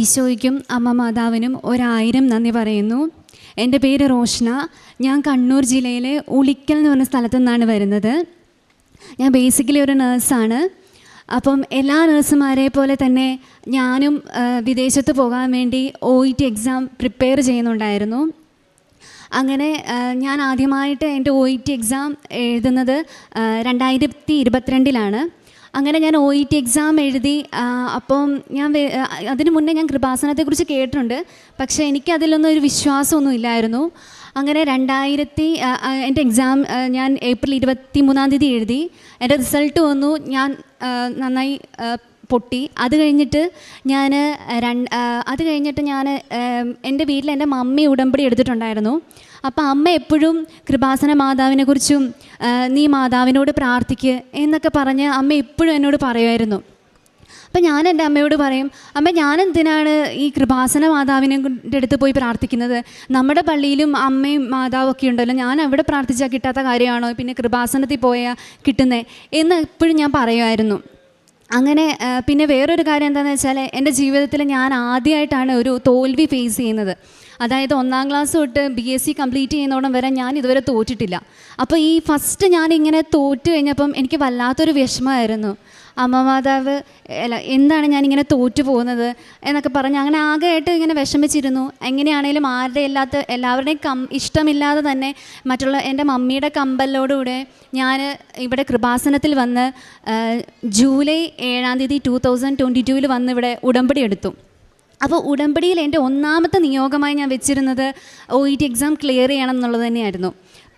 ഈശോയ്ക്കും അമ്മ മാതാവിനും ഒരായിരം നന്ദി പറയുന്നു. എന്റെ പേര് റോഷ്ന. ഞാൻ കണ്ണൂർ ജില്ലയിലെ ഉളിക്കൽ എന്ന് പറഞ്ഞ സ്ഥലത്തു നിന്നാണ് വരുന്നത്. ഞാൻ ബേസിക്കലി ഒരു നേഴ്സാണ് അപ്പം എല്ലാ നേഴ്സുമാരെ പോലെ തന്നെ ഞാനും വിദേശത്ത് പോകാൻ വേണ്ടി O E T exam prepare ചെയ്യുന്നുണ്ടായിരുന്നു. അങ്ങനെ ഞാൻ ആദ്യമായിട്ട് എന്റെ ഒ ഇ ടി എക്സാം എഴുതുന്നത് രണ്ടായിരത്തി ഇരുപത്തിരണ്ടിലാണ്. അങ്ങനെ ഞാൻ ഒ ഇ ടി എക്സാം എഴുതി അപ്പം ഞാൻ അതിന് മുന്നേ ഞാൻ കൃപാസനത്തെക്കുറിച്ച് കേട്ടിട്ടുണ്ട്. പക്ഷേ എനിക്ക് അതിലൊന്നും ഒരു വിശ്വാസമൊന്നും ഇല്ലായിരുന്നു. അങ്ങനെ രണ്ടായിരത്തി എന്റെ എക്സാം ഞാൻ ഏപ്രിൽ ഇരുപത്തി മൂന്നാം തീയതി എഴുതി. എന്റെ റിസൾട്ട് വന്നു. ഞാൻ നന്നായി പൊട്ടി. അത് കഴിഞ്ഞിട്ട് ഞാൻ രണ്ട് അത് കഴിഞ്ഞിട്ട് ഞാൻ എന്റെ വീട്ടിൽ എന്റെ മമ്മി ഉടമ്പടി എടുത്തിട്ടുണ്ടായിരുന്നു. അപ്പോൾ അമ്മ എപ്പോഴും കൃപാസന മാതാവിനെക്കുറിച്ചും നീ മാതാവിനോട് പ്രാർത്ഥിക്ക് എന്നൊക്കെ പറഞ്ഞ് അമ്മ എപ്പോഴും എന്നോട് പറയുമായിരുന്നു. അപ്പം ഞാൻ എന്റെ അമ്മയോട് പറയും അമ്മ ഞാൻ എന്തിനാണ് ഈ കൃപാസന മാതാവിനെ അടുത്ത് പോയി പ്രാർത്ഥിക്കുന്നത്? നമ്മുടെ പള്ളിയിലും അമ്മയും മാതാവും ഒക്കെ ഉണ്ടല്ലോ ഞാൻ അവിടെ പ്രാർത്ഥിച്ചാൽ കിട്ടാത്ത കാര്യമാണോ? പിന്നെ കൃപാസനത്തിൽ പോയാൽ കിട്ടുന്നേ? എന്ന് എപ്പോഴും ഞാൻ പറയുമായിരുന്നു. അങ്ങനെ പിന്നെ വേറൊരു കാര്യം എന്താണെന്ന് വെച്ചാൽ എന്റെ ജീവിതത്തിൽ ഞാൻ ആദ്യമായിട്ടാണ് ഒരു തോൽവി ഫേസ് ചെയ്യുന്നത്. അതായത് ഒന്നാം ക്ലാസ് തൊട്ട് ബി എസ് സി കംപ്ലീറ്റ് ചെയ്യുന്നോടം വരെ ഞാൻ ഇതുവരെ തോറ്റിട്ടില്ല. അപ്പോൾ ഈ ഫസ്റ്റ് ഞാൻ ഇങ്ങനെ തോറ്റു കഴിഞ്ഞപ്പം എനിക്ക് വല്ലാത്തൊരു വിഷമമായിരുന്നു. അമ്മ മാതാവ് അല്ല എന്താണ് ഞാനിങ്ങനെ തോറ്റു പോകുന്നത് എന്നൊക്കെ പറഞ്ഞ് അങ്ങനെ ആകെയായിട്ട് ഇങ്ങനെ വിഷമിച്ചിരുന്നു. എങ്ങനെയാണേലും ആരുടെ ഇല്ലാത്ത എല്ലാവരുടെയും കം ഇഷ്ടമില്ലാതെ തന്നെ മറ്റുള്ള എന്റെ മമ്മിയുടെ കമ്പലിലോടുകൂടെ ഞാൻ ഇവിടെ കൃപാസനത്തിൽ വന്ന് ജൂലൈ ഏഴാം തീയതി ടു തൗസൻഡ് ട്വന്റി ടൂവിൽ വന്ന് ഇവിടെ ഉടമ്പടി എടുത്തു. അപ്പോൾ ഉടമ്പടിയിൽ എന്റെ ഒന്നാമത്തെ നിയോഗമായി ഞാൻ വെച്ചിരുന്നത് O E T exam clear ചെയ്യണം എന്നുള്ളത് തന്നെയായിരുന്നു.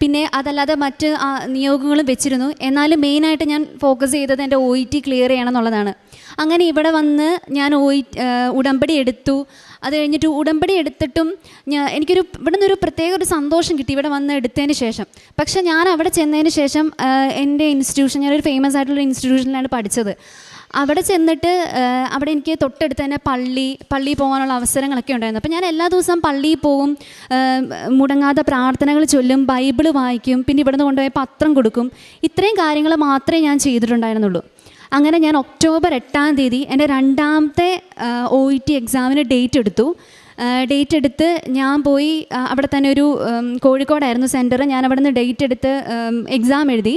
പിന്നെ അതല്ലാതെ മറ്റ് നിയോഗങ്ങളും വെച്ചിരുന്നു. എന്നാലും മെയിനായിട്ട് ഞാൻ ഫോക്കസ് ചെയ്തത് എന്റെ ഒ ഇ ടി ക്ലിയർ ചെയ്യണം എന്നുള്ളതാണ് അങ്ങനെ ഇവിടെ വന്ന് ഞാൻ ഒ ഇ ഉടമ്പടി എടുത്തു. അത് കഴിഞ്ഞിട്ട് ഉടമ്പടി എടുത്തിട്ടും ഞാൻ എനിക്കൊരു ഇവിടെ നിന്നൊരു പ്രത്യേക ഒരു സന്തോഷം കിട്ടി ഇവിടെ വന്ന് എടുത്തതിന് ശേഷം. പക്ഷേ ഞാൻ അവിടെ ചെന്നതിന് ശേഷം എന്റെ ഇൻസ്റ്റിറ്റ്യൂഷൻ ഞാനൊരു ഫേമസ് ആയിട്ടുള്ള ഇൻസ്റ്റിറ്റ്യൂഷനിലാണ് പഠിച്ചത്. അവിടെ ചെന്നിട്ട് അവിടെ എനിക്ക് തൊട്ടടുത്ത് തന്നെ പള്ളി പള്ളിയിൽ പോകാനുള്ള അവസരങ്ങളൊക്കെ ഉണ്ടായിരുന്നു. അപ്പോൾ ഞാൻ എല്ലാ ദിവസവും പള്ളിയിൽ പോകും മുടങ്ങാതെ പ്രാർത്ഥനകൾ ചൊല്ലും ബൈബിൾ വായിക്കും പിന്നെ ഇവിടുന്ന് കൊണ്ടുപോയി പത്രം കൊടുക്കും. ഇത്രയും കാര്യങ്ങൾ മാത്രമേ ഞാൻ ചെയ്തിട്ടുണ്ടായിരുന്നുള്ളൂ. അങ്ങനെ ഞാൻ ഒക്ടോബർ എട്ടാം തീയതി എന്റെ രണ്ടാമത്തെ ഒ ഇ ടി എക്സാമിന് ഡേറ്റ് എടുത്തു. ഡേറ്റ് എടുത്ത് ഞാൻ പോയി അവിടെ തന്നെ ഒരു കോഴിക്കോടായിരുന്നു സെന്റർ ഞാൻ അവിടെ നിന്ന് ഡേറ്റ് എടുത്ത് എക്സാം എഴുതി.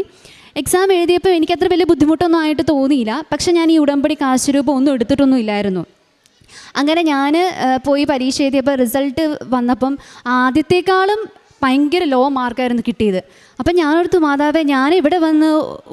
എക്സാം എഴുതിയപ്പോൾ എനിക്ക് അത്ര വലിയ ബുദ്ധിമുട്ടൊന്നും ആയിട്ട് തോന്നിയില്ല. പക്ഷേ ഞാൻ ഈ ഉടമ്പടി കാശ് രൂപ ഒന്നും എടുത്തിട്ടൊന്നും ഇല്ലായിരുന്നു. അങ്ങനെ ഞാൻ പോയി പരീക്ഷ എഴുതിയപ്പോൾ റിസൾട്ട് വന്നപ്പം ആദ്യത്തെക്കാളും ഭയങ്കര ലോ മാർക്കായിരുന്നു കിട്ടിയത്. അപ്പം ഞാനോർത്തു മാതാവേ ഞാൻ ഇവിടെ വന്ന്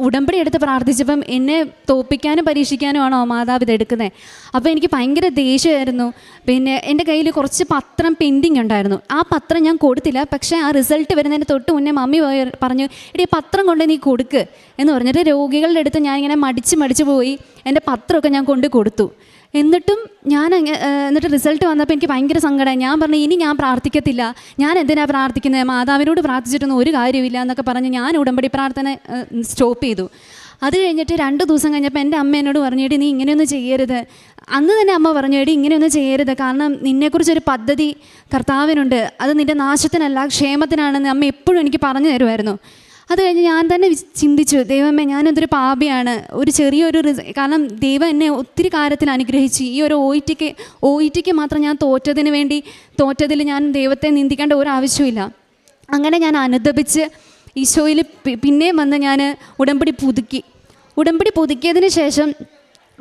ഉടമ്പടി എടുത്ത് പ്രാർത്ഥിച്ചപ്പം എന്നെ തോപ്പിക്കാനും പരീക്ഷിക്കാനും ആണോ മാതാവ് ഇതെടുക്കുന്നത് അപ്പോൾ എനിക്ക് ഭയങ്കര ദേഷ്യമായിരുന്നു. പിന്നെ എന്റെ കയ്യിൽ കുറച്ച് പത്രം പെൻഡിങ് ഉണ്ടായിരുന്നു. ആ പത്രം ഞാൻ കൊടുത്തില്ല. പക്ഷേ ആ റിസൾട്ട് വരുന്നതിന് തൊട്ട് മുന്നേ മമ്മി പോയി പറഞ്ഞു എടി പത്രം കൊണ്ട് നീ കൊടുക്ക്. എന്ന് പറഞ്ഞിട്ട് രോഗികളുടെ അടുത്ത് ഞാൻ ഇങ്ങനെ മടിച്ച് മടിച്ച് പോയി. എന്റെ പത്രമൊക്കെ ഞാൻ കൊണ്ട് കൊടുത്തു. എന്നിട്ടും ഞാൻ എന്നിട്ട് റിസൾട്ട് വന്നപ്പോൾ എനിക്ക് ഭയങ്കര സങ്കടമായി ഞാൻ പറഞ്ഞു ഇനി ഞാൻ പ്രാർത്ഥിക്കത്തില്ല. ഞാൻ എന്തിനാണ് പ്രാർത്ഥിക്കുന്നത് മാതാവിനോട് പ്രാർത്ഥിച്ചിട്ടൊന്നും ഒരു കാര്യമില്ല എന്നൊക്കെ പറഞ്ഞ് ഞാൻ ഉടമ്പടി പ്രാർത്ഥന സ്റ്റോപ്പ് ചെയ്തു. അത് കഴിഞ്ഞിട്ട് രണ്ട് ദിവസം കഴിഞ്ഞപ്പോൾ എന്റെ അമ്മ എന്നോട് പറഞ്ഞു നീ ഇങ്ങനെയൊന്നും ചെയ്യരുത്. അന്ന് തന്നെ അമ്മ പറഞ്ഞു ഇങ്ങനെയൊന്നും ചെയ്യരുത്. കാരണം നിന്നെക്കുറിച്ചൊരു പദ്ധതി കർത്താവിനുണ്ട്. അത് നിന്റെ നാശത്തിനല്ല ക്ഷേമത്തിനാണെന്ന് അമ്മ എപ്പോഴും എനിക്ക് പറഞ്ഞു തരുമായിരുന്നു. അത് കഴിഞ്ഞ് ഞാൻ തന്നെ ചിന്തിച്ചു ദൈവമേ ഞാനെന്തൊരു പാപിയാണ്. ഒരു ചെറിയൊരു കാരണം ദൈവം എന്നെ ഒത്തിരി കാര്യത്തിൽ അനുഗ്രഹിച്ചു. ഈ ഒരു ഒ ടിക്ക് ഒ ഇ ടിക്ക് മാത്രം ഞാൻ തോറ്റതിന് വേണ്ടി തോറ്റതിൽ ഞാൻ ദൈവത്തെ നിന്ദിക്കേണ്ട ഒരു ആവശ്യമില്ല അങ്ങനെ ഞാൻ അനുദപിച്ച് ഈശോയിൽ പിന്നെയും വന്ന് ഞാൻ ഉടമ്പടി പുതുക്കി. ഉടമ്പടി പുതുക്കിയതിന് ശേഷം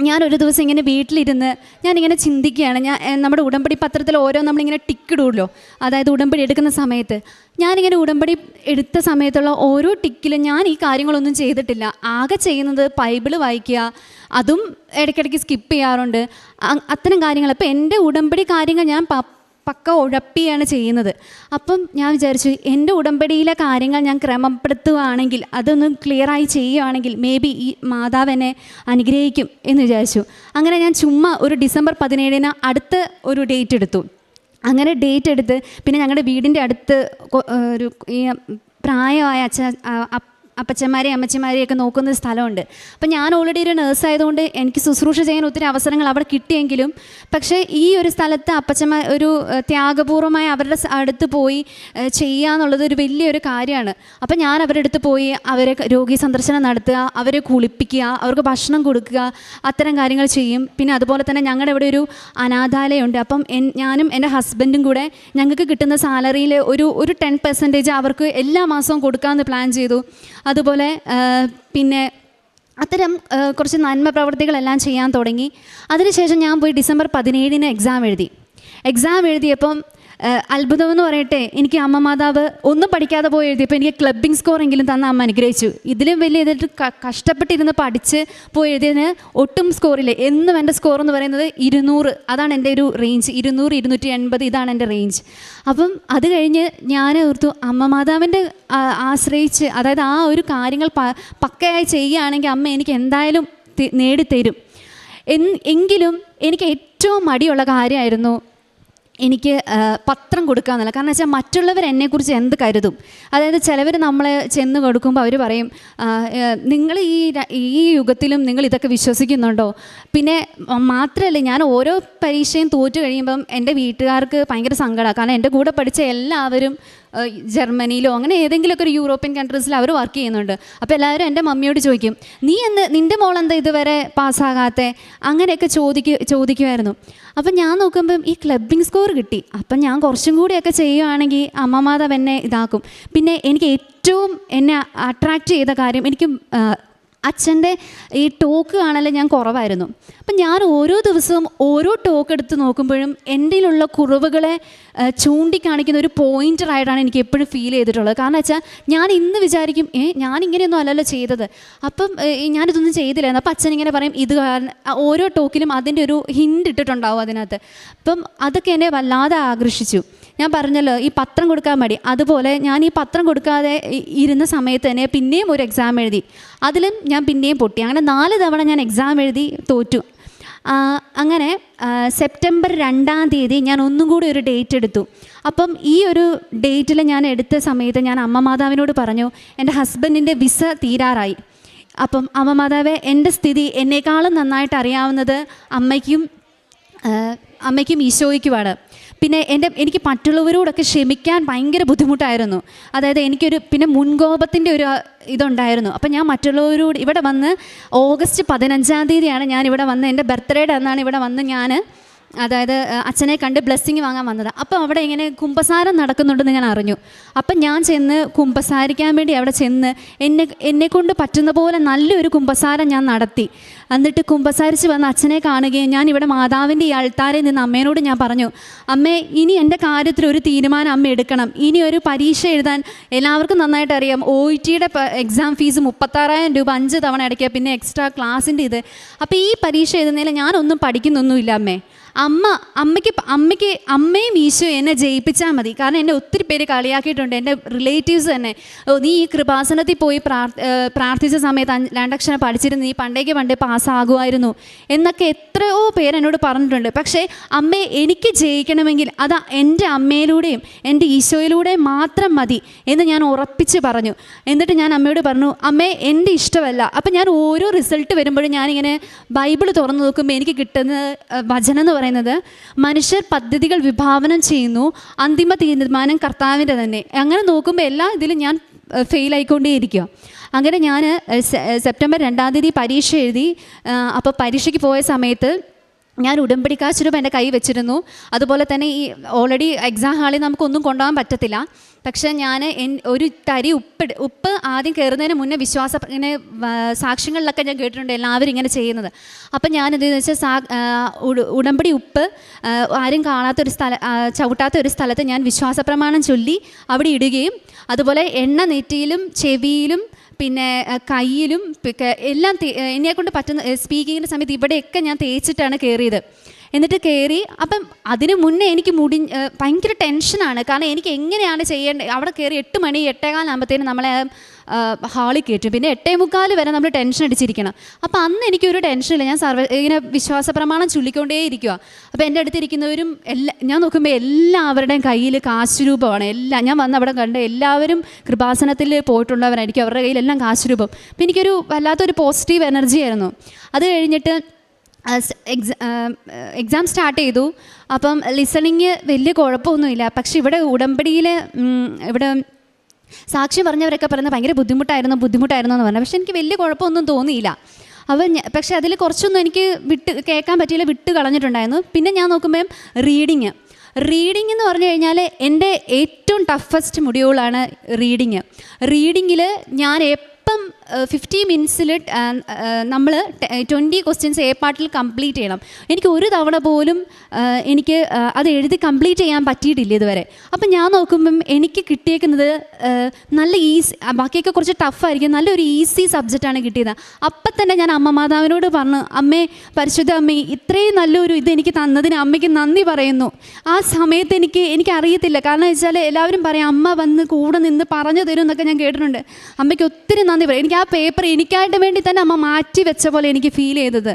ഞാൻ ഒരു ദിവസം ഇങ്ങനെ വീട്ടിലിരുന്ന് ഞാനിങ്ങനെ ചിന്തിക്കുകയാണ്. ഞാൻ നമ്മുടെ ഉടമ്പടി പത്രത്തിൽ ഓരോ നമ്മളിങ്ങനെ ടിക്കിടുമല്ലോ അതായത് ഉടമ്പടി എടുക്കുന്ന സമയത്ത്. ഞാനിങ്ങനെ ഉടമ്പടി എടുത്ത സമയത്തുള്ള ഓരോ ടിക്കിലും ഞാൻ ഈ കാര്യങ്ങളൊന്നും ചെയ്തിട്ടില്ല. ആകെ ചെയ്യുന്നത് ബൈബിൾ വായിക്കുക അതും ഇടയ്ക്കിടയ്ക്ക് സ്കിപ്പ് ചെയ്യാറുണ്ട്. അത്തരം കാര്യങ്ങൾ. അപ്പോൾ എന്റെ ഉടമ്പടി കാര്യങ്ങൾ ഞാൻ പക്ക ഉഴപ്പിയാണ് ചെയ്യുന്നത്. അപ്പം ഞാൻ വിചാരിച്ചു എന്റെ ഉടമ്പടിയിലെ കാര്യങ്ങൾ ഞാൻ ക്രമപ്പെടുത്തുകയാണെങ്കിൽ അതൊന്ന് ക്ലിയറായി ചെയ്യുകയാണെങ്കിൽ മേ ബി ഈ മാതാവ് എന്നെ അനുഗ്രഹിക്കും എന്ന് വിചാരിച്ചു. അങ്ങനെ ഞാൻ ചുമ്മാ ഒരു ഡിസംബർ പതിനേഴിന് അടുത്ത ഒരു ഡേറ്റ് എടുത്തു. അങ്ങനെ ഡേറ്റ് എടുത്ത് പിന്നെ ഞങ്ങളുടെ വീടിന്റെ അടുത്ത് ഒരു പ്രായമായ അച്ഛ അപ്പച്ചന്മാരെയും അമ്മച്ചന്മാരെയൊക്കെ നോക്കുന്ന ഒരു സ്ഥലമുണ്ട്. അപ്പം ഞാൻ ഓൾറെഡി ഒരു നേഴ്സ് ആയതുകൊണ്ട് എനിക്ക് ശുശ്രൂഷ ചെയ്യാൻ ഒത്തിരി അവസരങ്ങൾ അവിടെ കിട്ടിയെങ്കിലും പക്ഷേ ഈ ഒരു സ്ഥലത്ത് അപ്പച്ചമ്മ ഒരു ത്യാഗപൂർവമായി അവരുടെ അടുത്ത് പോയി ചെയ്യുക എന്നുള്ളത് ഒരു വലിയൊരു കാര്യമാണ്. അപ്പം ഞാൻ അവരുടെ അടുത്ത് പോയി അവരെ രോഗി സന്ദർശനം നടത്തുക അവരെ കുളിപ്പിക്കുക അവർക്ക് ഭക്ഷണം കൊടുക്കുക അത്തരം കാര്യങ്ങൾ ചെയ്യും. പിന്നെ അതുപോലെ തന്നെ ഞങ്ങളുടെ ഇവിടെ ഒരു അനാഥാലയമുണ്ട്. അപ്പം ഞാനും എന്റെ ഹസ്ബൻഡും കൂടെ ഞങ്ങൾക്ക് കിട്ടുന്ന സാലറിയിൽ ഒരു ഒരു ടെൻ പെർസെന്റേജ് അവർക്ക് എല്ലാ മാസവും കൊടുക്കാമെന്ന് പ്ലാൻ ചെയ്തു. അതുപോലെ പിന്നെ അത്തരം കുറച്ച് നന്മ പ്രവർത്തികളെല്ലാം ചെയ്യാൻ തുടങ്ങി. അതിനുശേഷം ഞാൻ പോയി ഡിസംബർ പതിനേഴിന് എക്സാം എഴുതി. എക്സാം എഴുതിയപ്പം അത്ഭുതം എന്ന് പറയട്ടെ എനിക്ക് അമ്മ മാതാവ് ഒന്നും പഠിക്കാതെ പോയി എഴുതിയപ്പോൾ എനിക്ക് ക്ലബിംഗ് സ്കോർ എങ്കിലും തന്ന അമ്മ അനുഗ്രഹിച്ചു. ഇതിലും വലിയ ഇതിട്ട് കഷ്ടപ്പെട്ടിരുന്ന് പഠിച്ച് പോയി എഴുതിയതിന് ഒട്ടും സ്കോറില്ല എന്നും എന്റെ സ്കോർ എന്ന് പറയുന്നത് ഇരുന്നൂറ്. അതാണ് എന്റെ ഒരു റേഞ്ച് ഇരുന്നൂറ് ഇരുന്നൂറ്റി എൺപത് ഇതാണ് എന്റെ റേഞ്ച് അപ്പം അത് കഴിഞ്ഞ് ഞാൻ ഓർത്തു അമ്മ മാതാവിന്റെ ആശ്രയിച്ച് അതായത് ആ ഒരു കാര്യങ്ങൾ പക്കയായി ചെയ്യുകയാണെങ്കിൽ അമ്മ എനിക്ക് എന്തായാലും നേടിത്തരും. എങ്കിലും എനിക്ക് ഏറ്റവും മടിയുള്ള കാര്യമായിരുന്നു എനിക്ക് പത്രം കൊടുക്കുക എന്നുള്ളത് കാരണം വെച്ചാൽ മറ്റുള്ളവർ എന്നെക്കുറിച്ച് എന്ത് കരുതും? അതായത് ചിലവർ നമ്മളെ ചെന്ന് കൊടുക്കുമ്പോൾ അവർ പറയും നിങ്ങൾ ഈ ഈ യുഗത്തിലും നിങ്ങൾ ഇതൊക്കെ വിശ്വസിക്കുന്നുണ്ടോ? പിന്നെ മാത്രമല്ല ഞാൻ ഓരോ പരീക്ഷയും തോറ്റു കഴിയുമ്പം എന്റെ വീട്ടുകാർക്ക് ഭയങ്കര സങ്കടമാണ് കാരണം എന്റെ കൂടെ പഠിച്ച എല്ലാവരും ജർമ്മനിയിലോ അങ്ങനെ ഏതെങ്കിലുമൊക്കെ ഒരു യൂറോപ്യൻ കൺട്രീസിൽ അവർ വർക്ക് ചെയ്യുന്നുണ്ട്. അപ്പോൾ എല്ലാവരും എന്റെ മമ്മിയോട് ചോദിക്കും നീ എന്ന് നിന്റെ മോൾ എന്താ ഇതുവരെ പാസ്സാകാത്തെ? അങ്ങനെയൊക്കെ ചോദിക്കു ചോദിക്കുമായിരുന്നു അപ്പം ഞാൻ നോക്കുമ്പം ഈ ക്ലബിംഗ് സ്കോർ കിട്ടി. അപ്പം ഞാൻ കുറച്ചും കൂടിയൊക്കെ ചെയ്യുകയാണെങ്കിൽ അമ്മമാതാവ് എന്നെ ഇതാക്കും. പിന്നെ എനിക്ക് ഏറ്റവും എന്നെ അട്രാക്റ്റ് ചെയ്ത കാര്യം എനിക്ക് അച്ഛന്റെ ഈ ടോക്ക് കാണാൻ ഞാൻ കുറവായിരുന്നു. അപ്പം ഞാൻ ഓരോ ദിവസവും ഓരോ ടോക്ക് എടുത്ത് നോക്കുമ്പോഴും എന്റെയിലുള്ള കുറവുകളെ ചൂണ്ടിക്കാണിക്കുന്ന ഒരു പോയിന്ററായിട്ടാണ് എനിക്ക് എപ്പോഴും ഫീൽ ചെയ്തിട്ടുള്ളത്. കാരണം വെച്ചാൽ ഞാൻ ഇന്ന് വിചാരിക്കും ഏ ഞാൻ ഇങ്ങനെയൊന്നും അല്ലല്ലോ ചെയ്തത്. അപ്പം ഞാനിതൊന്നും ചെയ്തില്ലായിരുന്നു അപ്പം അച്ഛൻ ഇങ്ങനെ പറയും ഇത് കാരണം ഓരോ ടോക്കിലും അതിന്റെ ഒരു ഹിന്റ് ഇട്ടിട്ടുണ്ടാവും അതിനകത്ത്. അപ്പം അതൊക്കെ എന്നെ വല്ലാതെ ആകർഷിച്ചു. ഞാൻ പറഞ്ഞല്ലോ ഈ പത്രം കൊടുക്കാൻ മടി. അതുപോലെ ഞാൻ ഈ പത്രം കൊടുക്കാതെ ഇരുന്ന സമയത്ത് തന്നെ പിന്നെയും ഒരു എക്സാം എഴുതി. അതിലും ഞാൻ പിന്നെയും പൊട്ടി. അങ്ങനെ നാല് തവണ ഞാൻ എക്സാം എഴുതി തോറ്റു. അങ്ങനെ സെപ്റ്റംബർ രണ്ടാം തീയതി ഞാൻ ഒന്നും കൂടി ഒരു ഡേറ്റ് എടുത്തു. അപ്പം ഈ ഒരു ഡേറ്റിൽ ഞാൻ എടുത്ത സമയത്ത് ഞാൻ അമ്മ മാതാവിനോട് പറഞ്ഞു എന്റെ ഹസ്ബൻഡിന്റെ വിസ തീരാറായി. അപ്പം അമ്മ മാതാവ് എന്റെ സ്ഥിതി എന്നേക്കാളും നന്നായിട്ട് അറിയാവുന്നത് അമ്മയ്ക്കും അമ്മയ്ക്കും ഈശോയ്ക്കുമാണ്. പിന്നെ എന്റെ എനിക്ക് മറ്റുള്ളവരോടൊക്കെ ക്ഷമിക്കാൻ ഭയങ്കര ബുദ്ധിമുട്ടായിരുന്നു. അതായത് എനിക്കൊരു പിന്നെ മുൻകോപത്തിന്റെ ഒരു ഇതുണ്ടായിരുന്നു. അപ്പം ഞാൻ മറ്റുള്ളവരോട് ഇവിടെ വന്ന് ഓഗസ്റ്റ് പതിനഞ്ചാം തീയതിയാണ് ഞാൻ ഇവിടെ വന്ന് എന്റെ ബർത്ത്ഡേയുടെ അന്നാണ് ഇവിടെ വന്ന് ഞാൻ അതായത് അച്ഛനെ കണ്ട് ബ്ലെസ്സിങ് വാങ്ങാൻ വന്നത്. അപ്പോൾ അവിടെ ഇങ്ങനെ കുമ്പസാരം നടക്കുന്നുണ്ടെന്ന് ഞാൻ അറിഞ്ഞു. അപ്പം ഞാൻ ചെന്ന് കുമ്പസാരിക്കാൻ വേണ്ടി അവിടെ ചെന്ന് എന്നെ എന്നെക്കൊണ്ട് പറ്റുന്ന പോലെ നല്ലൊരു കുമ്പസാരം ഞാൻ നടത്തി. എന്നിട്ട് കുമ്പസാരിച്ച് വന്ന് അച്ഛനെ കാണുകയും ഞാൻ ഇവിടെ മാതാവിന്റെ ഈ അൾത്താരെ നിന്ന് അമ്മേനോട് ഞാൻ പറഞ്ഞു അമ്മേ ഇനി എന്റെ കാര്യത്തിൽ ഒരു തീരുമാനം അമ്മ എടുക്കണം. ഇനി ഒരു പരീക്ഷ എഴുതാൻ എല്ലാവർക്കും നന്നായിട്ട് അറിയാം. ഒ ഇ ടിയുടെ എക്സാം ഫീസ് മുപ്പത്താറായിരം രൂപ അഞ്ച് തവണ അടയ്ക്കുക. പിന്നെ എക്സ്ട്രാ ക്ലാസിന്റെ ഇത്. അപ്പോൾ ഈ പരീക്ഷ എഴുതുന്നതിൽ ഞാനൊന്നും പഠിക്കുന്നൊന്നുമില്ല അമ്മേ. അമ്മ അമ്മയ്ക്ക് അമ്മയ്ക്ക് അമ്മയും ഈശോ എന്നെ ജയിപ്പിച്ചാൽ മതി. കാരണം എന്നെ ഒത്തിരി പേര് കളിയാക്കിയിട്ടുണ്ട്. എന്റെ റിലേറ്റീവ്സ് തന്നെ. നീ ഈ കൃപാസനത്തിൽ പോയി പ്രാർ പ്രാർത്ഥിച്ച സമയത്ത് രണ്ടക്ഷരം പഠിച്ചിരുന്നു. നീ പണ്ടേക്ക് പണ്ടേ പാസ്സാകുമായിരുന്നു. എന്നൊക്കെ എത്രയോ പേര് എന്നോട് പറഞ്ഞിട്ടുണ്ട്. പക്ഷേ അമ്മയെ എനിക്ക് ജയിക്കണമെങ്കിൽ അത് എന്റെ അമ്മയിലൂടെയും എന്റെ ഈശോയിലൂടെയും മാത്രം മതി എന്ന് ഞാൻ ഉറപ്പിച്ച് പറഞ്ഞു. എന്നിട്ട് ഞാൻ അമ്മയോട് പറഞ്ഞു അമ്മേ എന്റെ ഇഷ്ടമല്ല. അപ്പം ഞാൻ ഓരോ റിസൾട്ട് വരുമ്പോഴും ഞാനിങ്ങനെ ബൈബിൾ തുറന്നു നോക്കുമ്പോൾ എനിക്ക് കിട്ടുന്ന വചനം എന്ന് പറയുന്നത് മനുഷ്യർ പദ്ധതികൾ വിഭാവനം ചെയ്യുന്നു അന്തിമ തീരുമാനം കർത്താവിന്റെ തന്നെ. അങ്ങനെ നോക്കുമ്പോൾ എല്ലാ ഇതിലും ഞാൻ ഫെയിൽ ആയിക്കൊണ്ടേയിരിക്കുക. അങ്ങനെ ഞാൻ സെപ്റ്റംബർ രണ്ടാം തീയതി പരീക്ഷ എഴുതി അപ്പോൾ പരീക്ഷയ്ക്ക് പോയ സമയത്ത് ഞാൻ ഉടമ്പടി കാശ് എന്റെ കൈ വെച്ചിരുന്നു. അതുപോലെ തന്നെ ഈ ഓൾറെഡി എക്സാം ഹാളിൽ നമുക്കൊന്നും കൊണ്ടുപോകാൻ പറ്റത്തില്ല. പക്ഷേ ഞാൻ ഒരു തരി ഉപ്പ് ഉപ്പ് ആദ്യം കയറുന്നതിന് മുന്നേ വിശ്വാസ ഇങ്ങനെ സാക്ഷ്യങ്ങളിലൊക്കെ ഞാൻ കേട്ടിട്ടുണ്ട് എല്ലാവരും ഇങ്ങനെ ചെയ്യുന്നത്. അപ്പം ഞാൻ എന്തെന്ന് വെച്ചാൽ സാ ഉടമ്പടി ഉപ്പ് ആരും കാണാത്ത ഒരു സ്ഥല ചവിട്ടാത്ത ഒരു സ്ഥലത്ത് ഞാൻ വിശ്വാസ പ്രമാണം ചൊല്ലി അവിടെ ഇടുകയും അതുപോലെ എണ്ണ നെറ്റിയിലും ചെവിയിലും പിന്നെ കയ്യിലും എല്ലാം എന്നെക്കൊണ്ട് എന്നെ കൊണ്ട് പറ്റുന്ന സ്പീക്കിങ്ങിന്റെ സമയത്ത് ഇവിടെയൊക്കെ ഞാൻ തേച്ചിട്ടാണ് കയറിയത് എന്നിട്ട് കയറി അപ്പം അതിന് മുന്നേ എനിക്ക് മുടി ഭയങ്കര ടെൻഷനാണ് കാരണം എനിക്ക് എങ്ങനെയാണ് ചെയ്യേണ്ടത്? അവിടെ കയറി എട്ട് മണി എട്ടേകാലാകുമ്പോഴത്തേനും നമ്മളെ ഹാളിൽ കയറ്റും. പിന്നെ എട്ടേ മുക്കാൽ വരെ നമ്മൾ ടെൻഷൻ അടിച്ചിരിക്കണം. അപ്പോൾ അന്ന് എനിക്കൊരു ടെൻഷനില്ല ഞാൻ സർവ ഇങ്ങനെ വിശ്വാസ പ്രമാണം ചൊല്ലിക്കൊണ്ടേ ഇരിക്കുക അപ്പോൾ എന്റെ അടുത്തിരിക്കുന്നവരും എല്ലാ ഞാൻ നോക്കുമ്പോൾ എല്ലാവരുടെയും കയ്യിൽ കാശുരൂപമാണ്. എല്ലാ ഞാൻ വന്ന് അവിടെ കണ്ട് എല്ലാവരും കൃപാസനത്തിൽ പോയിട്ടുള്ളവരായിരിക്കും. അവരുടെ കയ്യിലെല്ലാം കാശുരൂപം. അപ്പോൾ എനിക്കൊരു വല്ലാത്തൊരു പോസിറ്റീവ് എനർജി ആയിരുന്നു. അത് കഴിഞ്ഞിട്ട് എക്സാം സ്റ്റാർട്ട് ചെയ്തു. അപ്പം ലിസണിങ് വലിയ കുഴപ്പമൊന്നുമില്ല. പക്ഷെ ഇവിടെ ഉടമ്പടിയിൽ ഇവിടെ സാക്ഷ്യം പറഞ്ഞവരൊക്കെ പറയുന്നത് ഭയങ്കര ബുദ്ധിമുട്ടായിരുന്നു ബുദ്ധിമുട്ടായിരുന്നു എന്ന് പറഞ്ഞു. പക്ഷെ എനിക്ക് വലിയ കുഴപ്പമൊന്നും തോന്നിയില്ല. അവൻ പക്ഷേ അതിൽ കുറച്ചൊന്നും എനിക്ക് വിട്ട് കേൾക്കാൻ പറ്റിയില്ല വിട്ട് കളഞ്ഞിട്ടുണ്ടായിരുന്നു. പിന്നെ ഞാൻ നോക്കുമ്പം റീഡിങ് റീഡിംഗ് എന്ന് പറഞ്ഞു കഴിഞ്ഞാൽ എന്റെ ഏറ്റവും ടഫസ്റ്റ് മുടികളാണ് റീഡിങ് റീഡിങ്ങിൽ ഞാൻ എപ്പം ഫിഫ്റ്റി മിനിറ്റ്സിൽ നമ്മൾ ട്വന്റി ക്വസ്റ്റ്യൻസ് എ പാർട്ടിൽ കംപ്ലീറ്റ് ചെയ്യണം. എനിക്ക് ഒരു തവണ പോലും എനിക്ക് അത് എഴുതി കംപ്ലീറ്റ് ചെയ്യാൻ പറ്റിയിട്ടില്ല ഇതുവരെ. അപ്പം ഞാൻ നോക്കുമ്പം എനിക്ക് കിട്ടിയേക്കുന്നത് നല്ല ഈസി ബാക്കിയൊക്കെ കുറച്ച് ടഫായിരിക്കും നല്ലൊരു ഈസി സബ്ജക്റ്റാണ് കിട്ടിയത്. അപ്പം തന്നെ ഞാൻ അമ്മ മാതാവിനോട് പറഞ്ഞു അമ്മേ പരിശുദ്ധ അമ്മേ ഇത്രയും നല്ലൊരു ഇത് എനിക്ക് തന്നതിന് അമ്മയ്ക്ക് നന്ദി പറയുന്നു. ആ സമയത്ത് എനിക്ക് എനിക്കറിയത്തില്ല. കാരണം വെച്ചാൽ എല്ലാവരും പറയും അമ്മ വന്ന് കൂടെ നിന്ന് പറഞ്ഞു തരും എന്നൊക്കെ ഞാൻ കേട്ടിട്ടുണ്ട്. അമ്മയ്ക്ക് ഒത്തിരി നന്ദി പറയും. എനിക്ക് ആ പേപ്പർ എനിക്കായിട്ട് വേണ്ടി തന്നെ അമ്മ മാറ്റി വെച്ച പോലെ എനിക്ക് ഫീൽ ചെയ്തത്.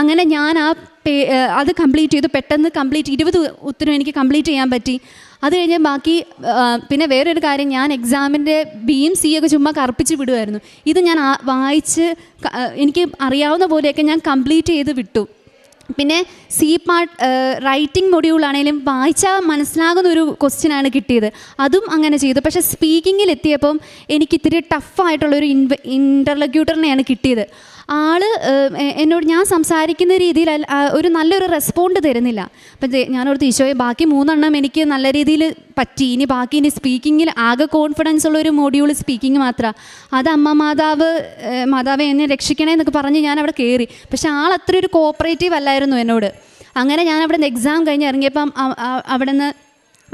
അങ്ങനെ ഞാൻ ആ പേ അത് കംപ്ലീറ്റ് ചെയ്തു. പെട്ടെന്ന് കംപ്ലീറ്റ് ഇരുപത് ഉത്തരം എനിക്ക് കംപ്ലീറ്റ് ചെയ്യാൻ പറ്റി. അത് കഴിഞ്ഞ് ബാക്കി പിന്നെ വേറൊരു കാര്യം ഞാൻ എക്സാമിന്റെ ബിയും സി ഒക്കെ ചുമ്മാ കറുപ്പിച്ച് വിടുമായിരുന്നു ഇത് ഞാൻ വായിച്ച് എനിക്ക് അറിയാവുന്ന പോലെയൊക്കെ ഞാൻ കംപ്ലീറ്റ് ചെയ്ത് വിട്ടു. പിന്നെ സി പാർട്ട് റൈറ്റിംഗ് മൊഡ്യൂളാണേലും വായിച്ചാൽ മനസ്സിലാകുന്ന ഒരു ക്വസ്റ്റ്യനാണ് കിട്ടിയത്. അതും അങ്ങനെ ചെയ്തു. പക്ഷേ സ്പീക്കിങ്ങിൽ എത്തിയപ്പം എനിക്ക് ഇത്തിരി ടഫായിട്ടുള്ളൊരു ഇൻവ ഇന്റർലക്യൂട്ടറിനെയാണ് കിട്ടിയത്. ആൾ എന്നോട് ഞാൻ സംസാരിക്കുന്ന രീതിയിൽ ഒരു നല്ലൊരു റെസ്പോണ്ട് തരുന്നില്ല. അപ്പം ഞാനോട് ഈശോയെ ബാക്കി മൂന്നെണ്ണം എനിക്ക് നല്ല രീതിയിൽ പറ്റി. ഇനി ബാക്കി ഇനി സ്പീക്കിങ്ങിൽ ആകെ കോൺഫിഡൻസ് ഉള്ള ഒരു മോഡ്യൂൾ സ്പീക്കിംഗ് മാത്രമാണ് അത് അമ്മ മാതാവ് മാതാവ് എന്നെ രക്ഷിക്കണേ എന്നൊക്കെ പറഞ്ഞ് ഞാൻ അവിടെ കയറി പക്ഷെ ആൾ അത്ര ഒരു കോപ്പറേറ്റീവ് അല്ലായിരുന്നു എന്നോട്. അങ്ങനെ ഞാൻ അവിടെ നിന്ന് എക്സാം കഴിഞ്ഞ് ഇറങ്ങിയപ്പം അവിടെ നിന്ന്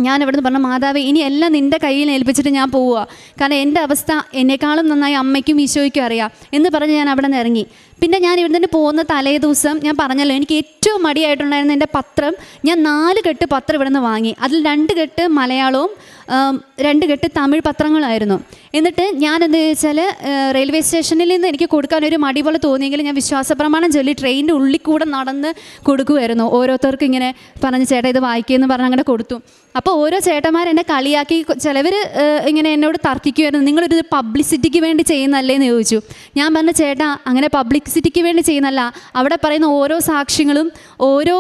ഞാൻ ഇവിടുന്ന് പറഞ്ഞ മാതാവ് ഇനി എല്ലാം നിന്റെ കയ്യിൽ ഏൽപ്പിച്ചിട്ട് ഞാൻ പോവുക. കാരണം എന്റെ അവസ്ഥ എന്നെക്കാളും നന്നായി അമ്മയ്ക്കും ഈശോയ്ക്കും അറിയാം. എന്ന് പറഞ്ഞ് ഞാൻ അവിടെ നിന്ന് ഇറങ്ങി. പിന്നെ ഞാൻ ഇവിടുന്ന് പോകുന്ന തലേ ദിവസം ഞാൻ പറഞ്ഞല്ലോ എനിക്ക് ഏറ്റവും മടിയായിട്ടുണ്ടായിരുന്ന എന്റെ പത്രം ഞാൻ നാല് കെട്ട് പത്രം ഇവിടെ നിന്ന് വാങ്ങി. അതിൽ രണ്ട് കെട്ട് മലയാളവും രണ്ട് കെട്ട് തമിഴ് പത്രങ്ങളായിരുന്നു. എന്നിട്ട് ഞാൻ എന്താ ചോദിച്ചാൽ റെയിൽവേ സ്റ്റേഷനിൽ നിന്ന് എനിക്ക് കൊടുക്കാൻ ഒരു മടി പോലെ തോന്നിയെങ്കിൽ ഞാൻ വിശ്വാസപ്രമാണം ചൊല്ലി ട്രെയിനിന്റെ ഉള്ളിൽ കൂടെ നടന്ന് കൊടുക്കുമായിരുന്നു ഓരോരുത്തർക്കും ഇങ്ങനെ പറഞ്ഞ് ചേട്ടാ ഇത് വായിക്കുമെന്ന് പറഞ്ഞ് അങ്ങനെ കൊടുത്തു. അപ്പോൾ ഓരോ ചേട്ടന്മാർ എന്നെ കളിയാക്കി ചിലവർ ഇങ്ങനെ എന്നോട് തർക്കിക്കുമായിരുന്നു നിങ്ങളൊരു പബ്ലിസിറ്റിക്ക് വേണ്ടി ചെയ്യുന്നല്ലേ? എന്ന് ചോദിച്ചു. ഞാൻ പറഞ്ഞ ചേട്ടാ അങ്ങനെ പബ്ലിസിറ്റിക്ക് വേണ്ടി ചെയ്യുന്നല്ല. അവിടെ പറയുന്ന ഓരോ സാക്ഷ്യങ്ങളും ഓരോ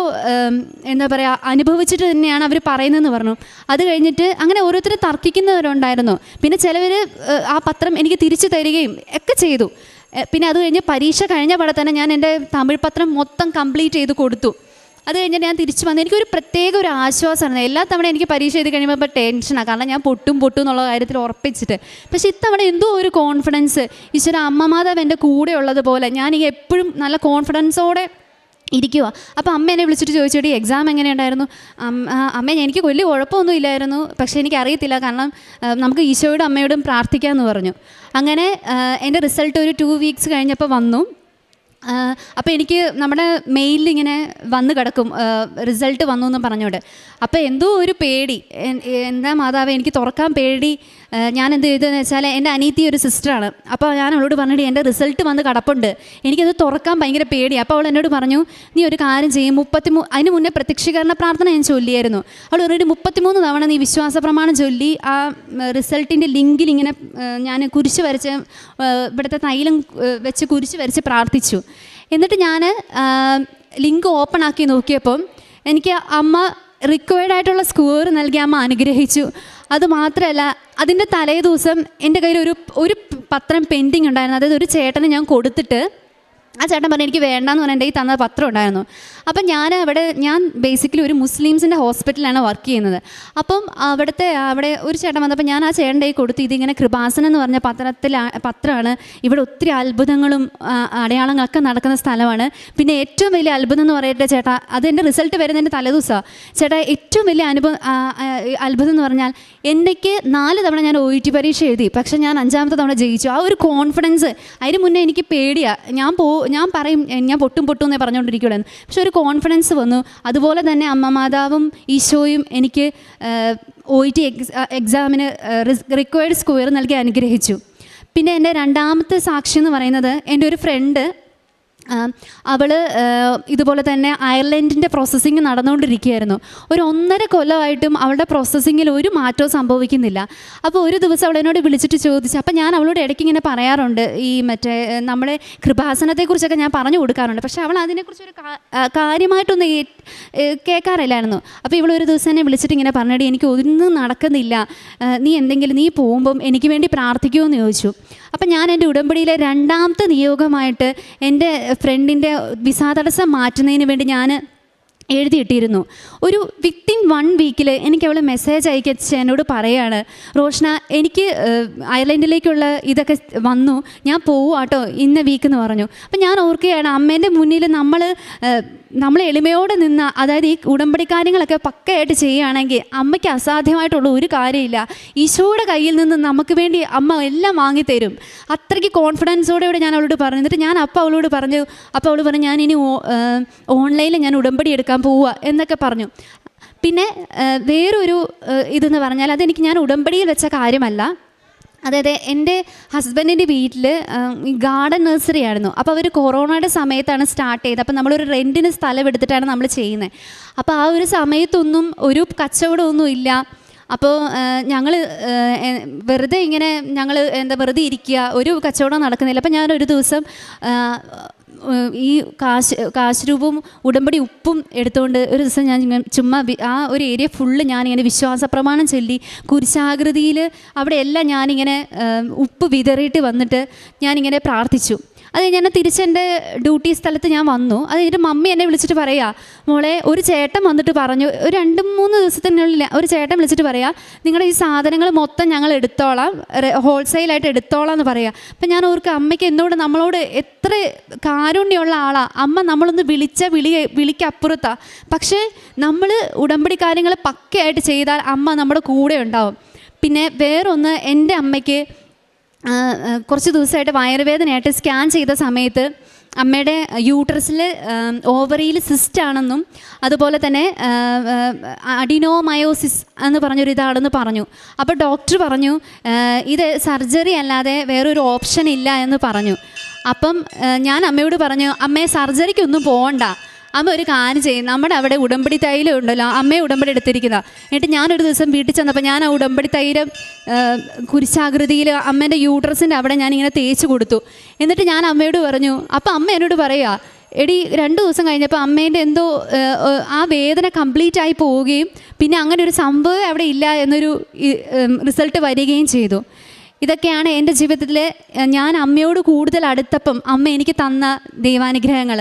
എന്താ പറയുക അനുഭവിച്ചിട്ട് തന്നെയാണ് അവർ പറയുന്നതെന്ന് പറഞ്ഞു. അത് കഴിഞ്ഞിട്ട് അങ്ങനെ ഓരോരുത്തർ തർക്കിക്കുന്നവരുണ്ടായിരുന്നു. പിന്നെ ചിലവർ ആ പത്രം എനിക്ക് തിരിച്ചു തരികയും ഒക്കെ ചെയ്തു. പിന്നെ അത് കഴിഞ്ഞ് പരീക്ഷ കഴിഞ്ഞ തന്നെ ഞാൻ എന്റെ തമിഴ് പത്രം മൊത്തം കംപ്ലീറ്റ് ചെയ്ത് കൊടുത്തു. അത് കഴിഞ്ഞിട്ട് ഞാൻ തിരിച്ചു വന്നു. എനിക്കൊരു പ്രത്യേക ഒരു ആശ്വാസമായിരുന്നു. എല്ലാ തവണ എനിക്ക് പരീക്ഷ എഴുതി കഴിയുമ്പോൾ ഇപ്പോൾ ടെൻഷനാണ് കാരണം ഞാൻ പൊട്ടും പൊട്ടും എന്നുള്ള കാര്യത്തിൽ ഉറപ്പിച്ചിട്ട്. പക്ഷേ ഇത്തവണ എന്തോ ഒരു കോൺഫിഡൻസ് ഈശ്വര അമ്മമാതാവ് എന്റെ കൂടെ ഉള്ളതുപോലെ ഞാൻ എപ്പോഴും നല്ല കോൺഫിഡൻസോടെ ഇരിക്കുക അപ്പോൾ അമ്മ എന്നെ വിളിച്ചിട്ട് ചോദിച്ചോടി എക്സാം എങ്ങനെയുണ്ടായിരുന്നു? അമ്മ എനിക്ക് വലിയ കുഴപ്പമൊന്നും ഇല്ലായിരുന്നു പക്ഷേ എനിക്ക് അറിയത്തില്ല കാരണം നമുക്ക് ഈശോയോടും അമ്മയോടും പ്രാർത്ഥിക്കാമെന്ന് പറഞ്ഞു. അങ്ങനെ എന്റെ റിസൾട്ട് ഒരു ടു വീക്സ് കഴിഞ്ഞപ്പോൾ വന്നു. അപ്പോൾ എനിക്ക് നമ്മുടെ മെയിലിൽ ഇങ്ങനെ വന്ന് കിടക്കും റിസൾട്ട് വന്നു എന്ന് പറഞ്ഞോണ്ട് അപ്പോൾ എന്തോ ഒരു പേടി എന്താ മാതാവ് എനിക്ക് തുറക്കാൻ പേടി ഞാൻ എന്ത് ചെയ്തതെന്ന് വെച്ചാൽ എന്റെ അനീത്തി ഒരു സിസ്റ്ററാണ്. അപ്പോൾ ഞാൻ അവളോട് പറഞ്ഞിട്ട് എന്റെ റിസൾട്ട് വന്ന് കടപ്പുണ്ട്. എനിക്കത് തുറക്കാൻ ഭയങ്കര പേടി അപ്പോൾ അവൾ എന്നോട് പറഞ്ഞു നീ ഒരു കാര്യം ചെയ്യും. മുപ്പത്തി മൂ അതിന് മുന്നേ പ്രത്യക്ഷീകരണ പ്രാർത്ഥന ഞാൻ ചൊല്ലിയായിരുന്നു. അവൾ പറഞ്ഞിട്ട് മുപ്പത്തിമൂന്ന് തവണ നീ വിശ്വാസ പ്രമാണം ചൊല്ലി ആ റിസൾട്ടിന്റെ ലിങ്കിൽ ഇങ്ങനെ ഞാൻ കുരിശ് വരച്ച് ഇവിടുത്തെ തൈലം വെച്ച് കുരിശ് വരച്ച് പ്രാർത്ഥിച്ചു. എന്നിട്ട് ഞാൻ ലിങ്ക് ഓപ്പൺ ആക്കി നോക്കിയപ്പം എനിക്ക് അമ്മ റിക്വയർഡ് ആയിട്ടുള്ള സ്കോർ നൽകി അമ്മ അനുഗ്രഹിച്ചു. അതുമാത്രമല്ല അതിന്റെ തലേ ദിവസം എന്റെ കയ്യിൽ ഒരു ഒരു പത്രം പെൻഡിങ് ഉണ്ടായിരുന്നു. അതായത് ഒരു ചേട്ടന് ഞാൻ കൊടുത്തിട്ട് ആ ചേട്ടൻ പറഞ്ഞു എനിക്ക് വേണ്ടാന്ന് പറഞ്ഞാൽ എന്റെ ഈ തന്ന പത്രം ഉണ്ടായിരുന്നു. അപ്പം ഞാൻ അവിടെ ഞാൻ ബേസിക്കലി ഒരു മുസ്ലിംസിന്റെ ഹോസ്പിറ്റലാണ് വർക്ക് ചെയ്യുന്നത്. അപ്പം അവിടുത്തെ അവിടെ ഒരു ചേട്ടൻ വന്നപ്പോൾ ഞാൻ ആ ചേട്ടന്റെ കൊടുത്ത് ഇതിങ്ങനെ കൃപാസനം എന്ന് പറഞ്ഞ പത്രത്തിൽ പത്രമാണ്. ഇവിടെ ഒത്തിരി അത്ഭുതങ്ങളും അടയാളങ്ങളൊക്കെ നടക്കുന്ന സ്ഥലമാണ്. പിന്നെ ഏറ്റവും വലിയ അത്ഭുതം എന്ന് പറയട്ടെ ചേട്ടാ അതെന്റെ റിസൾട്ട് വരുന്നതിന്റെ തലേദിവസമാണ് ചേട്ടാ ഏറ്റവും വലിയ അനുഭവം അത്ഭുതം എന്ന് പറഞ്ഞാൽ എനിക്ക് നാല് തവണ ഞാൻ ഒ ഇ ടി പരീക്ഷ എഴുതി. പക്ഷേ ഞാൻ അഞ്ചാമത്തെ തവണ ജയിച്ചു. ആ ഒരു കോൺഫിഡൻസ് അതിന് മുന്നേ എനിക്ക് പേടിയാണ് ഞാൻ പോ ഞാൻ പറയും ഞാൻ പൊട്ടും പൊട്ടും എന്നേ പറഞ്ഞുകൊണ്ടിരിക്കുകയുള്ളൂ. പക്ഷെ ഒരു കോൺഫിഡൻസ് വന്നു. അതുപോലെ തന്നെ അമ്മ മാതാവും ഈശോയും എനിക്ക് ഒ ഇ ടി എക്സ് എക്സാമിന് റിക്വയർഡ് സ്കോർ നൽകി അനുഗ്രഹിച്ചു. പിന്നെ എന്റെ രണ്ടാമത്തെ സാക്ഷി എന്ന് പറയുന്നത് എന്റെ ഒരു ഫ്രണ്ട് അവൾ ഇതുപോലെ തന്നെ അയർലൻഡിന്റെ പ്രോസസ്സിങ് നടന്നുകൊണ്ടിരിക്കുകയായിരുന്നു. ഒരു ഒന്നര കൊല്ലമായിട്ടും അവളുടെ പ്രോസസ്സിങ്ങിൽ ഒരു മാറ്റവും സംഭവിക്കുന്നില്ല. അപ്പോൾ ഒരു ദിവസം അവൾ എന്നോട് വിളിച്ചിട്ട് ചോദിച്ചു അപ്പോൾ ഞാൻ അവളോട് ഇടയ്ക്ക് ഇങ്ങനെ പറയാറുണ്ട് ഈ മറ്റേ നമ്മുടെ കൃപാസനത്തെക്കുറിച്ചൊക്കെ ഞാൻ പറഞ്ഞു കൊടുക്കാറുണ്ട്. പക്ഷേ അവൾ അതിനെക്കുറിച്ച് ഒരു കാര്യമായിട്ടൊന്നും കേൾക്കാറില്ലായിരുന്നു. അപ്പോൾ ഇവൾ ഒരു ദിവസം എന്നെ വിളിച്ചിട്ട് ഇങ്ങനെ പറഞ്ഞിട്ട് എനിക്ക് ഒന്നും നടക്കുന്നില്ല. നീ എന്തെങ്കിലും നീ പോകുമ്പം എനിക്ക് വേണ്ടി പ്രാർത്ഥിക്കുമോ എന്ന് ചോദിച്ചു. അപ്പം ഞാൻ എന്റെ ഉടമ്പടിയിലെ രണ്ടാമത്തെ നിയോഗമായിട്ട് എന്റെ ഫ്രണ്ടിന്റെ വിസാ തടസ്സം മാറ്റുന്നതിന് വേണ്ടി ഞാൻ എഴുതിയിട്ടിരുന്നു. ഒരു വിത്തിൻ വൺ വീക്കിൽ എനിക്ക് അവൾ മെസ്സേജ് അയക്കച്ച് എന്നോട് പറയാണ് റോഷ്ന എനിക്ക് അയർലൻഡിലേക്കുള്ള ഇതൊക്കെ വന്നു. ഞാൻ പോവാട്ടോ ഇന്ന വീക്ക് എന്ന് പറഞ്ഞു. അപ്പം ഞാൻ ഓർക്കുകയാണ് അമ്മേന്റെ മുന്നിൽ നമ്മൾ നമ്മൾ എളിമയോടെ നിന്ന് അതായത് ഈ ഉടമ്പടി കാര്യങ്ങളൊക്കെ പക്കയായിട്ട് ചെയ്യുകയാണെങ്കിൽ അമ്മയ്ക്ക് അസാധ്യമായിട്ടുള്ള ഒരു കാര്യമില്ല. ഈശോയുടെ കയ്യിൽ നിന്ന് നമുക്ക് വേണ്ടി അമ്മ എല്ലാം വാങ്ങിത്തരും. അത്രയ്ക്ക് കോൺഫിഡൻസോടെ ഞാൻ അവളോട് പറഞ്ഞു. എന്നിട്ട് ഞാൻ അപ്പം അവളോട് പറഞ്ഞു അപ്പം അവൾ പറഞ്ഞു ഞാൻ ഇനി ഓൺലൈനിൽ ഞാൻ ഉടമ്പടി എടുക്കാൻ പോവുക എന്നൊക്കെ പറഞ്ഞു. പിന്നെ വേറൊരു ഇതെന്ന് പറഞ്ഞാൽ അതെനിക്ക് ഞാൻ ഉടമ്പടിയിൽ വെച്ച കാര്യമല്ല. അതായത് എന്റെ ഹസ്ബൻഡിന്റെ വീട്ടിൽ ഈ ഗാർഡൻ നഴ്സറി ആയിരുന്നു. അപ്പോൾ അവർ കൊറോണയുടെ സമയത്താണ് സ്റ്റാർട്ട് ചെയ്തത്. അപ്പോൾ നമ്മളൊരു റെന്റിന് സ്ഥലം എടുത്തിട്ടാണ് നമ്മൾ ചെയ്യുന്നത് അപ്പോൾ ആ ഒരു സമയത്തൊന്നും ഒരു കച്ചവടമൊന്നും ഇല്ല. അപ്പോൾ ഞങ്ങൾ വെറുതെ ഇങ്ങനെ ഞങ്ങൾ എന്താ വെറുതെ ഇരിക്കുക. ഒരു കച്ചവടം നടക്കുന്നില്ല. അപ്പോൾ ഞാനൊരു ദിവസം ഈ കാശ് കാശ് രൂപവും ഉടമ്പടി ഉപ്പും എടുത്തുകൊണ്ട് ഒരു ദിവസം ഞാൻ ചുമ്മാ ആ ഒരു ഏരിയ ഫുള്ള് ഞാനിങ്ങനെ വിശ്വാസ പ്രമാണം ചൊല്ലി കുരിശാകൃതിയിൽ അവിടെയെല്ലാം ഞാനിങ്ങനെ ഉപ്പ് വിതറിയിട്ട് വന്നിട്ട് ഞാനിങ്ങനെ പ്രാർത്ഥിച്ചു. അത് ഞാൻ തിരിച്ചെന്റെ ഡ്യൂട്ടി സ്ഥലത്ത് ഞാൻ വന്നു. അത് എന്റെ മമ്മി എന്നെ വിളിച്ചിട്ട് പറയാ മോളെ ഒരു ചേട്ടൻ വന്നിട്ട് പറഞ്ഞു ഒരു രണ്ട് മൂന്ന് ദിവസത്തിനുള്ളിൽ ഒരു ചേട്ടൻ വിളിച്ചിട്ട് പറയാ നിങ്ങളുടെ ഈ സാധനങ്ങൾ മൊത്തം ഞങ്ങൾ എടുത്തോളാം ഹോൾസെയിലായിട്ട് എടുത്തോളാം എന്ന് പറയാം. അപ്പം ഞാൻ ഓർക്ക് അമ്മയ്ക്ക് എന്നോട് നമ്മളോട് എത്ര കാരുണ്യമുള്ള ആളാണ് അമ്മ നമ്മളൊന്ന് വിളിച്ച വിളി വിളിക്കപ്പുറത്താണ് പക്ഷേ നമ്മൾ ഉടമ്പടി കാര്യങ്ങൾ പക്കയായിട്ട് ചെയ്താൽ അമ്മ നമ്മുടെ കൂടെ ഉണ്ടാവും. പിന്നെ വേറൊന്ന് എന്റെ അമ്മയ്ക്ക് കുറച്ച് ദിവസമായിട്ട് വയറുവേദനയായിട്ട് സ്കാൻ ചെയ്ത സമയത്ത് അമ്മയുടെ യൂട്രസിൽ ഓവറിയിൽ സിസ്റ്റ് ആണെന്നും അതുപോലെ തന്നെ അഡിനോമയോസിസ് എന്ന് പറഞ്ഞൊരു ഇതാണെന്ന് പറഞ്ഞു. അപ്പോൾ ഡോക്ടർ പറഞ്ഞു ഇത് സർജറി അല്ലാതെ വേറൊരു ഓപ്ഷൻ ഇല്ല എന്ന് പറഞ്ഞു. അപ്പം ഞാൻ അമ്മയോട് പറഞ്ഞു അമ്മയെ സർജറിക്കൊന്നും പോകണ്ട അമ്മ ഒരു കാര്യം ചെയ്യും. നമ്മുടെ അവിടെ ഉടമ്പടി തൈലം ഉണ്ടല്ലോ അമ്മയെ ഉടമ്പടി എടുത്തിരിക്കുന്ന. എന്നിട്ട് ഞാനൊരു ദിവസം വീട്ടിൽ ചെന്നപ്പോൾ ഞാൻ ആ ഉടമ്പടി തൈലം കുരിശാകൃതിയിൽ അമ്മേന്റെ യൂട്രസിന്റെ അവിടെ ഞാനിങ്ങനെ തേച്ച് കൊടുത്തു. എന്നിട്ട് ഞാൻ അമ്മയോട് പറഞ്ഞു അപ്പോൾ അമ്മ എന്നോട് പറയുക എടി രണ്ട് ദിവസം കഴിഞ്ഞപ്പോൾ അമ്മേന്റെ എന്തോ ആ വേദന കംപ്ലീറ്റ് ആയി പോവുകയും പിന്നെ അങ്ങനെ ഒരു സംഭവം അവിടെ ഇല്ല എന്നൊരു റിസൾട്ട് വരികയും ചെയ്തു. ഇതൊക്കെയാണ് എന്റെ ജീവിതത്തിൽ ഞാൻ അമ്മയോട് കൂടുതൽ അടുത്തപ്പം അമ്മ എനിക്ക് തന്ന ദൈവാനുഗ്രഹങ്ങൾ.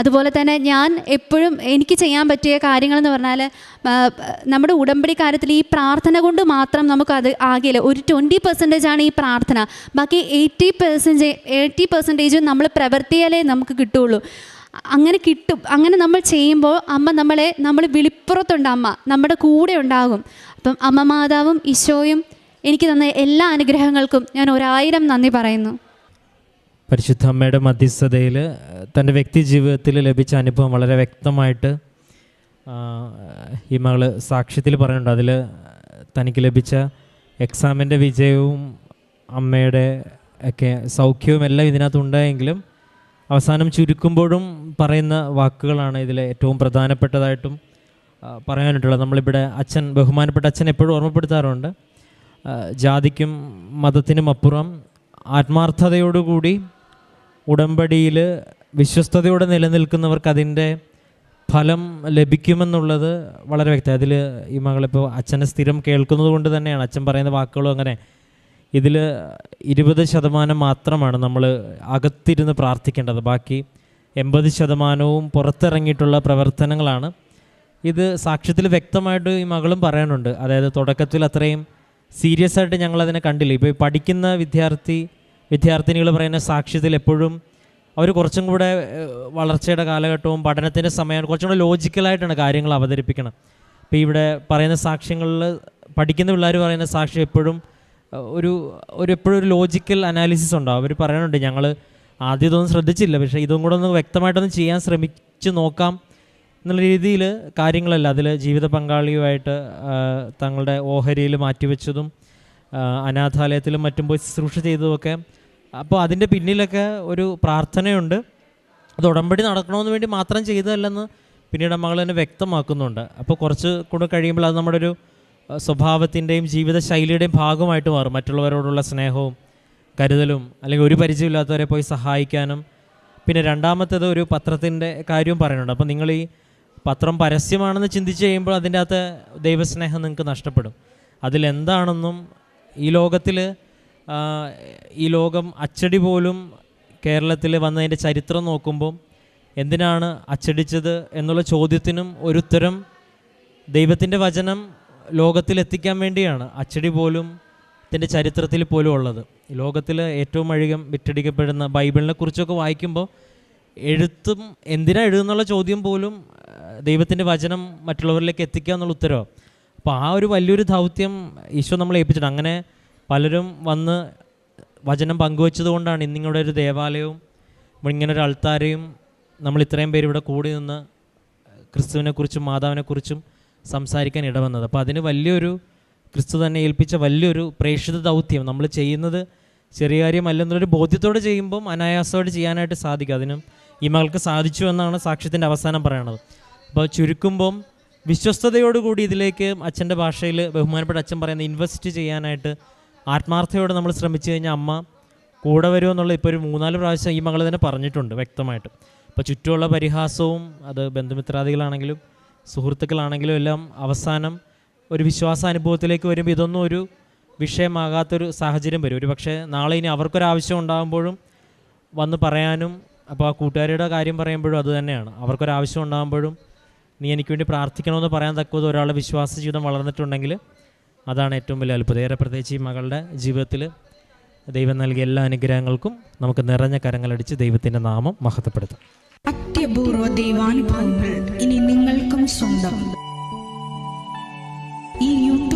അതുപോലെ തന്നെ ഞാൻ എപ്പോഴും എനിക്ക് ചെയ്യാൻ പറ്റിയ കാര്യങ്ങളെന്ന് പറഞ്ഞാൽ നമ്മുടെ ഉടമ്പടി കാര്യത്തിൽ ഈ പ്രാർത്ഥന കൊണ്ട് മാത്രം നമുക്കത് ആകില്ല ഒരു ട്വന്റി പെർസെന്റേജ് ആണ് ഈ പ്രാർത്ഥന. ബാക്കി എയ്റ്റി പെർസെന്റേജ് എയ്റ്റി പെർസെന്റേജും നമ്മൾ പ്രവർത്തിയാലേ നമുക്ക് കിട്ടുള്ളൂ അങ്ങനെ കിട്ടും. അങ്ങനെ നമ്മൾ ചെയ്യുമ്പോൾ അമ്മ നമ്മളെ നമ്മൾ വിളിപ്പുറത്തുണ്ട് അമ്മ. നമ്മുടെ കൂടെ ഉണ്ടാകും. അപ്പം അമ്മ മാതാവും ഈശോയും എനിക്ക് തന്ന എല്ലാ അനുഗ്രഹങ്ങൾക്കും ഞാൻ ഒരായിരം നന്ദി പറയുന്നു. പരിശുദ്ധ അമ്മയുടെ മധ്യസ്ഥതയിൽ തന്റെ വ്യക്തി ജീവിതത്തിൽ ലഭിച്ച അനുഭവം വളരെ വ്യക്തമായിട്ട് ഈ മകൾ സാക്ഷ്യത്തിൽ പറയുന്നുണ്ട്. അതിൽ തനിക്ക് ലഭിച്ച എക്സാമിന്റെ വിജയവും അമ്മയുടെ ഒക്കെ സൗഖ്യവും എല്ലാം ഇതിനകത്ത് ഉണ്ടായെങ്കിലും അവസാനം ചുരുക്കുമ്പോഴും പറയുന്ന വാക്കുകളാണ് ഇതിലെ ഏറ്റവും പ്രധാനപ്പെട്ടതായിട്ടും പറയാനായിട്ടുള്ളത്. നമ്മളിവിടെ അച്ഛൻ ബഹുമാനപ്പെട്ട അച്ഛൻ എപ്പോഴും ഓർമ്മപ്പെടുത്താറുണ്ട്. ജാതിക്കും മതത്തിനും അപ്പുറം ആത്മാർത്ഥതയോടുകൂടി ഉടമ്പടിയിൽ വിശ്വസ്തയോടെ നിലനിൽക്കുന്നവർക്ക് അതിന്റെ ഫലം ലഭിക്കുമെന്നുള്ളത് വളരെ വ്യക്തം. അതിൽ ഈ മകളിപ്പോൾ അച്ഛനെ സ്ഥിരം കേൾക്കുന്നത് കൊണ്ട് തന്നെയാണ്. അച്ഛൻ പറയുന്ന വാക്കുകളും അങ്ങനെ ഇതിൽ ഇരുപത് ശതമാനം മാത്രമാണ് നമ്മൾ അകത്തിരുന്ന് പ്രാർത്ഥിക്കേണ്ടത്. ബാക്കി എൺപത് ശതമാനവും പുറത്തിറങ്ങിയിട്ടുള്ള പ്രവർത്തനങ്ങളാണ്. ഇത് സാക്ഷ്യത്തിൽ വ്യക്തമായിട്ട് ഈ മകളും പറയാനുണ്ട്. അതായത് തുടക്കത്തിൽ അത്രയും സീരിയസ് ആയിട്ട് ഞങ്ങളതിനെ കണ്ടില്ല. ഇപ്പോൾ പഠിക്കുന്ന വിദ്യാർത്ഥി വിദ്യാർത്ഥിനികൾ പറയുന്ന സാക്ഷ്യത്തിൽ എപ്പോഴും അവർ കുറച്ചും കൂടെ വളർച്ചയുടെ കാലഘട്ടവും പഠനത്തിന്റെ സമയമാണ് കുറച്ചും കൂടെ ലോജിക്കലായിട്ടാണ് കാര്യങ്ങൾ അവതരിപ്പിക്കണം ഇപ്പോൾ ഇവിടെ പറയുന്ന സാക്ഷ്യങ്ങളിൽ പഠിക്കുന്ന പിള്ളേർ പറയുന്ന സാക്ഷ്യം എപ്പോഴും ഒരു ഒരു എപ്പോഴും ഒരു ലോജിക്കൽ അനാലിസിസ് ഉണ്ടാവും. അവർ പറയുന്നുണ്ട് ഞങ്ങൾ ആദ്യം ഇതൊന്നും ശ്രദ്ധിച്ചില്ല. പക്ഷേ ഇതും കൂടെ ഒന്ന് വ്യക്തമായിട്ടൊന്ന് ചെയ്യാൻ ശ്രമിച്ചു നോക്കാം. എന്നുള്ള രീതിയിൽ കാര്യങ്ങളല്ല. അതിൽ ജീവിത പങ്കാളിയുമായിട്ട് തങ്ങളുടെ ഓഹരിയിൽ മാറ്റിവെച്ചതും അനാഥാലയത്തിലും മറ്റും പോയി ശുശ്രൂഷ ചെയ്തതുമൊക്കെ. അപ്പോൾ അതിന്റെ പിന്നിലൊക്കെ ഒരു പ്രാർത്ഥനയുണ്ട്. അത് ഉടമ്പടി നടക്കണമെന്ന് വേണ്ടി മാത്രം ചെയ്തതല്ലെന്ന് പിന്നീട് മകൾ തന്നെ വ്യക്തമാക്കുന്നുണ്ട്. അപ്പോൾ കുറച്ച് കൂടെ കഴിയുമ്പോൾ അത് നമ്മുടെ ഒരു സ്വഭാവത്തിന്റെയും ജീവിതശൈലിയുടെയും ഭാഗമായിട്ട് മാറും. മറ്റുള്ളവരോടുള്ള സ്നേഹവും കരുതലും അല്ലെങ്കിൽ ഒരു പരിചയമില്ലാത്തവരെ പോയി സഹായിക്കാനും. പിന്നെ രണ്ടാമത്തേത് ഒരു പത്രത്തിന്റെ കാര്യവും പറയുന്നുണ്ട്. അപ്പോൾ നിങ്ങൾ ഈ പത്രം പരസ്യമാണെന്ന് ചിന്തിച്ച് കഴിയുമ്പോൾ അതിന്റെ അകത്ത് ദൈവസ്നേഹം നിങ്ങൾക്ക് നഷ്ടപ്പെടും. അതിലെന്താണെന്നും ഈ ലോകത്തിൽ ഈ ലോകം അച്ചടി പോലും കേരളത്തിൽ വന്നതിന്റെ ചരിത്രം നോക്കുമ്പോൾ എന്തിനാണ് അച്ചടിച്ചത് എന്നുള്ള ചോദ്യത്തിനും ഒരു ഉത്തരം ദൈവത്തിന്റെ വചനം ലോകത്തിലെത്തിക്കാൻ വേണ്ടിയാണ് അച്ചടി പോലും ത്തിന്റെ ചരിത്രത്തിൽ പോലും ഉള്ളത്. ലോകത്തിൽ ഏറ്റവും അധികം വിറ്റടിക്കപ്പെടുന്ന ബൈബിളിനെ കുറിച്ചൊക്കെ വായിക്കുമ്പോൾ എഴുത്തും എന്തിനാ എഴുതുന്നുള്ള ചോദ്യം പോലും ദൈവത്തിന്റെ വചനം മറ്റുള്ളവരിലേക്ക് എത്തിക്കുക എന്നുള്ള ഉത്തരവ്? അപ്പോൾ ആ ഒരു വലിയൊരു ദൗത്യം ഈശോ നമ്മളെ ഏൽപ്പിച്ചിട്ടുണ്ട്. അങ്ങനെ പലരും വന്ന് വചനം പങ്കുവച്ചത് കൊണ്ടാണ് ഇന്നിങ്ങളുടെ ഒരു ദേവാലയവും ഇങ്ങനെ ഒരു അൾത്താരയും നമ്മൾ ഇത്രയും പേര് ഇവിടെ കൂടി നിന്ന് ക്രിസ്തുവിനെക്കുറിച്ചും മാതാവിനെക്കുറിച്ചും സംസാരിക്കാൻ ഇടവന്നത്. അപ്പോൾ അതിന് വലിയൊരു ക്രിസ്തു തന്നെ ഏൽപ്പിച്ച വലിയൊരു പ്രേക്ഷിത ദൗത്യം. നമ്മൾ ചെയ്യുന്നത് ചെറിയ കാര്യമല്ലെന്നുള്ളൊരു ബോധ്യത്തോടെ ചെയ്യുമ്പം അനായാസത്തോടെ ചെയ്യാനായിട്ട് സാധിക്കും. അതിനും ഈ മകൾക്ക് സാധിച്ചു എന്നാണ് സാക്ഷ്യത്തിന്റെ അവസാനം പറയണത്. അപ്പോൾ ചുരുക്കുമ്പം വിശ്വസ്തയോടുകൂടി ഇതിലേക്ക് അച്ഛന്റെ ഭാഷയിൽ ബഹുമാനപ്പെട്ട അച്ഛൻ പറയുന്ന ഇൻവെസ്റ്റ് ചെയ്യാനായിട്ട് ആത്മാർത്ഥയോടെ നമ്മൾ ശ്രമിച്ചു കഴിഞ്ഞാൽ അമ്മ കൂടെ വരുമെന്നുള്ള ഇപ്പോൾ ഒരു മൂന്നാൽ പ്രാവശ്യം ഈ മകൾ തന്നെ പറഞ്ഞിട്ടുണ്ട് വ്യക്തമായിട്ട്. അപ്പോൾ ചുറ്റുമുള്ള പരിഹാസവും അത് ബന്ധുമിത്രാദികളാണെങ്കിലും സുഹൃത്തുക്കളാണെങ്കിലും എല്ലാം അവസാനം ഒരു വിശ്വാസാനുഭവത്തിലേക്ക് വരുമ്പോൾ ഇതൊന്നും ഒരു വിഷയമാകാത്തൊരു സാഹചര്യം വരും. ഒരു പക്ഷേ നാളെ ഇനി അവർക്കൊരാവശ്യം ഉണ്ടാകുമ്പോഴും വന്ന് പറയാനും അപ്പോൾ ആ കൂട്ടുകാരിയുടെ കാര്യം പറയുമ്പോഴും അത് തന്നെയാണ്. അവർക്കൊരാവശ്യം ഉണ്ടാകുമ്പോഴും നീ എനിക്ക് വേണ്ടി പ്രാർത്ഥിക്കണമെന്ന് പറയാൻ തക്കത് ഒരാളുടെ വിശ്വാസ ജീവിതം വളർന്നിട്ടുണ്ടെങ്കിൽ അതാണ് ഏറ്റവും വലിയ അത്ഭുതം. ഏറെ പ്രത്യേകിച്ച് ഈ മകളുടെ ജീവിതത്തിൽ ദൈവം നൽകിയ എല്ലാ അനുഗ്രഹങ്ങൾക്കും നമുക്ക് നിറഞ്ഞ കരങ്ങളടിച്ച് ദൈവത്തിന്റെ നാമം മഹത്വപ്പെടുത്താം. അത്യപൂർവ ദൈവാനുഭവങ്ങൾ ഇനി നിങ്ങൾക്കും സ്വന്തം. ഈ യൂട്യൂബ്